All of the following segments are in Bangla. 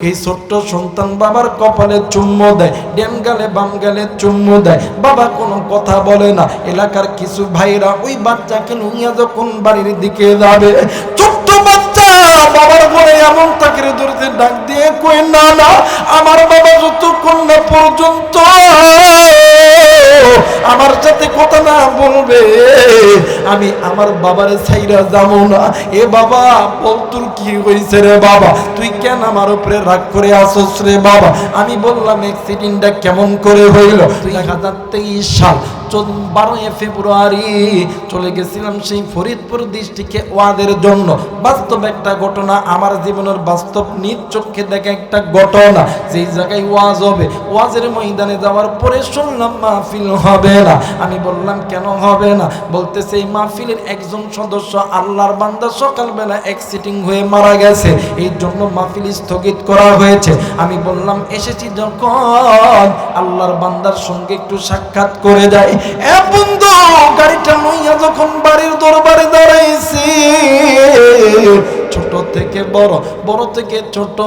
এই ছোট্ট সন্তান বাবার কপালে চুম্ম দেয় ডেম গালে বাম গালে চুম্ম দেয়। বাবা কোনো কথা বলে না, এলাকার কিছু ভাইরা ওই বাচ্চাকে নিয়ে যখন বাড়ির দিকে যাবে, ছোট্ট বাচ্চা, বাবার বলে এমন তাকে দূরতে ডাক দিয়ে কই না না, আমার বাবা যতক্ষণ না পর্যন্ত আমার সাথে কথা না বলবে। আমি আমার বাবারে ছাইরা যাব না। এ বাবা বল তোর কি হয়েছে রে বাবা? তুই কেন আমার উপরে রাগ করে আসস রে বাবা? আমি বললাম অ্যাক্সিডেন্টটা কেমন করে হইল? দুই হাজার তেইশ সাল বারোই ফেব্রুয়ারি চলে গেছিলাম সেই ফরিদপুর ডিস্ট্রিক্টে ওয়াদের জন্য। বাস্তব একটা ঘটনা আমার জীবনের বাস্তব নিজ চোখে দেখা একটা ঘটনা। যেই জায়গায় ওয়াজ হবে ওয়াজের ময়দানে যাওয়ার পরে শুনলাম মাহফিল হবে। না। আমি বললাম, কেন হবে না? বলতে সেই মাহফিলের একজন সদস্য আল্লাহর বান্দা সকালবেলা অ্যাক্সিডিং হয়ে মারা গেছে। এই জন্য মাহফিল স্থগিত করা হয়েছে। আমি বললাম, এসেছি যখন আল্লাহর বান্দার সঙ্গে একটু সাক্ষাৎ করে যাই। এ বন্ধু, গাড়িটা নইয়া যখন বাড়ির দরবারে দাঁড়াইছি থেকে বড় বড় থেকে ছোট,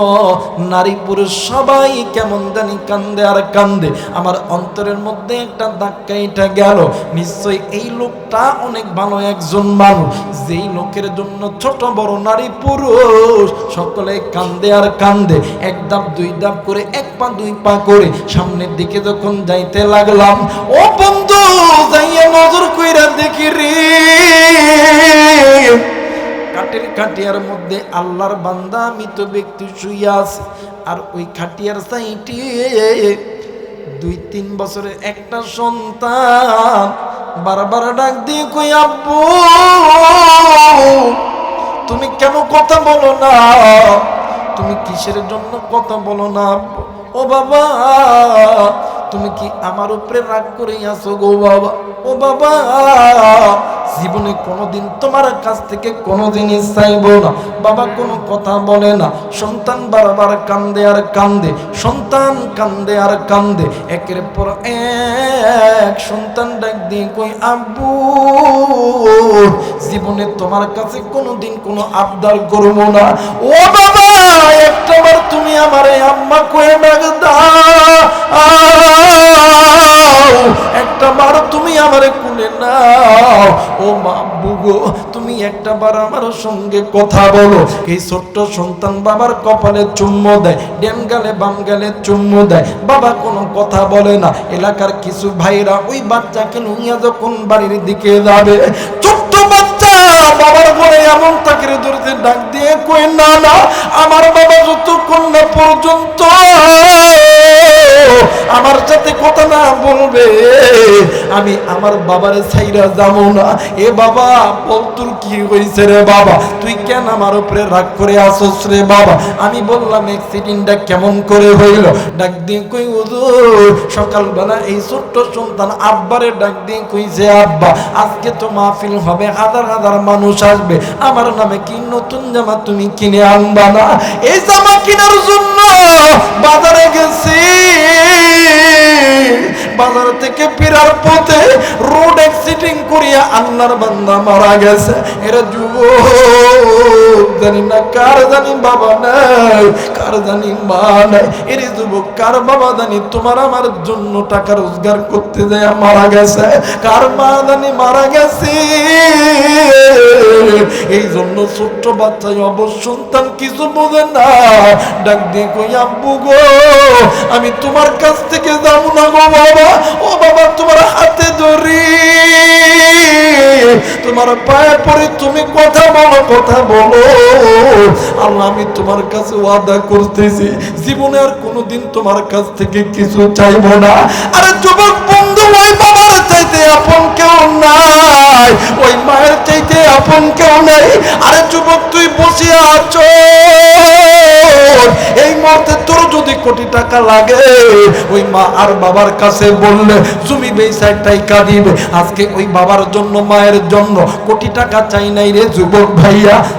নারী পুরুষ সবাই কেমন জানি কান্দে আর কান্দে। আমার অন্তরের মধ্যে একটা ধাক্কা এটা গেল। নিশ্চয়ই এই লোকটা অনেক ভালো একজন মানুষ। যেই লোকের জন্য ছোট, বড়, নারী পুরুষ সকলে কান্দে আর কান্দে। এক ধাপ, দুই ধাপ করে, এক পা, দুই পা করে সামনের দিকে যখন যাইতে লাগলাম, ও বন্ধু, যাইয়া খাটিয়ার মধ্যে আল্লাহর বান্দা মৃত ব্যক্তি শুইয়া আছে। আর ওই খাটিয়ার সাইটি দুই তিন বছরের একটা সন্তান বারবার ডাক দিয়ে কই আব্বু, তুমি কেন কথা বলো না? তুমি কিসের জন্য কথা বলো না ও বাবা, তুমি কি আমার উপরে রাগ করে আসো গো বাবা? ও বাবা জীবনে কোনোদিন তোমার কাছ থেকে কোনো জিনিস চাইব না। বাবা কোনো কথা বলে না। সন্তান বারবার কান্দে আর কান্দে। সন্তান কান্দে আর কান্দে। একের পর এক সন্তান ডাক দিয়ে কই আব্বু, জীবনে তোমার কাছে কোনোদিন কোনো আবদার করব না। ও বাবা একটাবার তুমি আমারে আম্মা কয়ে ডাক দাও। একটা বার তুমি আমারে কুলে নাও। ও মা বুগো তুমি একটা বার আমার সঙ্গে কথা বলো। এই ছোট্ট সন্তান বাবার কপালে চুম্ম দেয়, ড্যাম গালে বাম গালে চুম্ম দেয়। বাবা কোনো কথা বলে না, এলাকার কিছু ভাইরা ওই বাচ্চাকে নিয়ে যখন বাড়ির দিকে যাবে, ছোট্ট বাচ্চা, বাবার বলে এমন তাকে ধরতে ডাক দিয়ে কই না না, আমার বাবা যতক্ষণ না পর্যন্ত আমার সাথে কথা না বলবে। আমি আমার বাবারে ছাইরা যাব না। এ বাবা, বল তোর কি হয়েছে রে বাবা? তুই কেন আমার উপরে রাগ করে আসস রে বাবা? আমি বললাম অ্যাক্সিডেন্টটা কেমন করে হইল? ডাক দিয়ে কই, হুজুর, সকালবেলা এই ছোট্ট সন্তান আব্বারে ডাক দিয়ে কইছে, আব্বা, আজকে তো মাহফিল হবে, হাজার হাজার মানুষ আসবে। আমার নামে কি নতুন জামা তুমি কিনে আনবা না? এই জামা কেনার জন্য বাজারে থেকে ফেরার পথে রোড অ্যাক্সিডেন্ট করিয়া আল্লাহর বান্দা মারা গেছে। এরা যুবক, জানি না কার জানি বাবা নাই, কার জানি মা নাই। এর যুবক, কার বাবা জানি তোমার আমার জন্য টাকা রোজগার করতে যায়, মারা গেছে। কার মা জানি মারা গেছে। এই জন্য ছোট্ট বাচ্চাই অবশ্য সন্তান কিছু বোঝে না। ডাক দিয়ে কই, আব্বু গো, আমি তোমার কাছ থেকে যাব না গো বাবা। ও বাবা, তোমার হাতে ধরি। তোমার পায়ে পড়ে তুমি কথা বলো কথা বলো। আল্লাহ, আমি তোমার কাছে ওয়াদা করতেছি, জীবনে আর কোনোদিন তোমার কাছ থেকে কিছু চাইব না। আরে যুবক বন্ধু, ওই বাবার চাইতে আপন কেউ নাই। ওই মায়ের চাইতে আপন কেউ নেই? আরে যুবক, তুই বসে আছো। এই মুহূর্তে তোর যদি কোটি টাকা লাগে, ওই মা আর বাবার কাছে বললে তুমি বেসায় কাঁদিবে। দিবে আজকে ওই বাবার জন্য, মায়ের জন্য কোটি টাকা চাই নাই রে যুবক ভাইয়া।